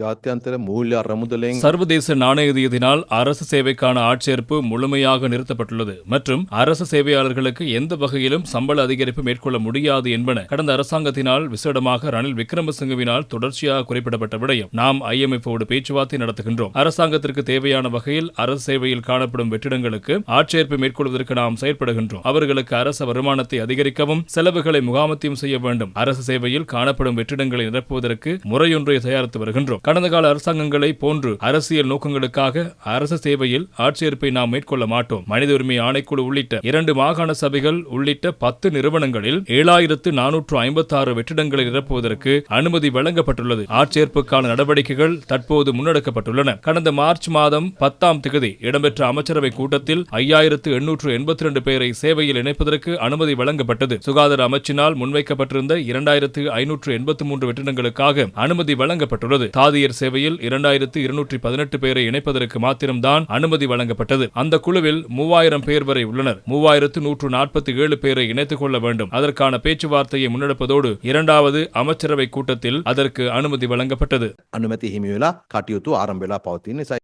ஜாத்தியந்தர மூல்ய அறமுதலையும் சர்வதேச நாணய அரசு சேவைக்கான ஆட்சேர்ப்பு முழுமையாக நிறுத்தப்பட்டுள்ளது. மற்றும் அரசு சேவையாளர்களுக்கு எந்த வகையிலும் சம்பள அதிகரிப்பு மேற்கொள்ள முடியாது என்பன கடந்த அரசாங்கத்தினால் விசேடமாக ரணில் விக்ரமசிங்கவினால் தொடர்ச்சியாக குறிப்பிடப்பட்ட விடயம். நாம் ஐஎம்எஃபோடு பேச்சுவார்த்தை நடத்துகின்றோம். அரசாங்கத்திற்கு தேவையான வகையில் அரசு சேவையில் காணப்படும் வெற்றிடங்களுக்கு ஆட்சேர்ப்பு மேற்கொள்வதற்கு நாம் செயற்படுகின்றோம். அவர்களுக்கு அரச வருமானத்தை அதிகரிக்கவும் செலவுகளை முகாமத்தியம் செய்ய வேண்டும். அரசு சேவையில் காணப்படும் வெற்றிடங்களை நிரப்புவதற்கு முறையொன்றை தயாரித்து வருகின்றோம். கடந்த கால அரசாங்கங்களை போன்று அரசியல் நோக்கங்களுக்காக அரசு சேவையில் ஆட்சேர்ப்பை நாம் மேற்கொள்ள மாட்டோம். மனித உரிமை ஆணைக்குழு உள்ளிட்ட இரண்டு மாகாண சபைகள் உள்ளிட்ட பத்து நிறுவனங்களில் ஏழாயிரத்து நானூற்று ஐம்பத்தாறு வெற்றிடங்களை நிரப்புவதற்கு அனுமதி வழங்கப்பட்டுள்ளது. ஆட்சேர்ப்புக்கான நடவடிக்கைகள் தற்போது முன்னெடுக்கப்பட்டுள்ளன. கடந்த மார்ச் மாதம் பத்தாம் திகதி இடம்பெற்ற அமைச்சரவை கூட்டத்தில் ஐயாயிரத்து எண்ணூற்று எண்பத்தி ரெண்டு பேரை சேவையில் இணைப்பதற்கு அனுமதி வழங்கப்பட்டது. சுகாதார அமைச்சினால் முன்வைக்கப்பட்டிருந்த இரண்டாயிரத்து ஐநூற்று எண்பத்தி மூன்று வெற்றிடங்களுக்காக அனுமதி வழங்கப்பட்டுள்ளது. தாதியர் சேவையில் இரண்டாயிரத்து இருநூற்றி பதினெட்டு பேரை இணைப்பதற்கு மாத்திரம்தான் அனுமதி வழங்கப்பட்டது. அந்த குழுவில் மூவாயிரம் பேர் வரை உள்ளனர். மூவாயிரத்து நூற்று நாற்பத்தி ஏழு பேரை இணைத்துக் கொள்ள வேண்டும். அதற்கான பேச்சுவார்த்தையை முன்னெடுப்பதோடு இரண்டாவது அமைச்சரவை கூட்டத்தில் அதற்கு அனுமதி வழங்கப்பட்டது. அனுமதி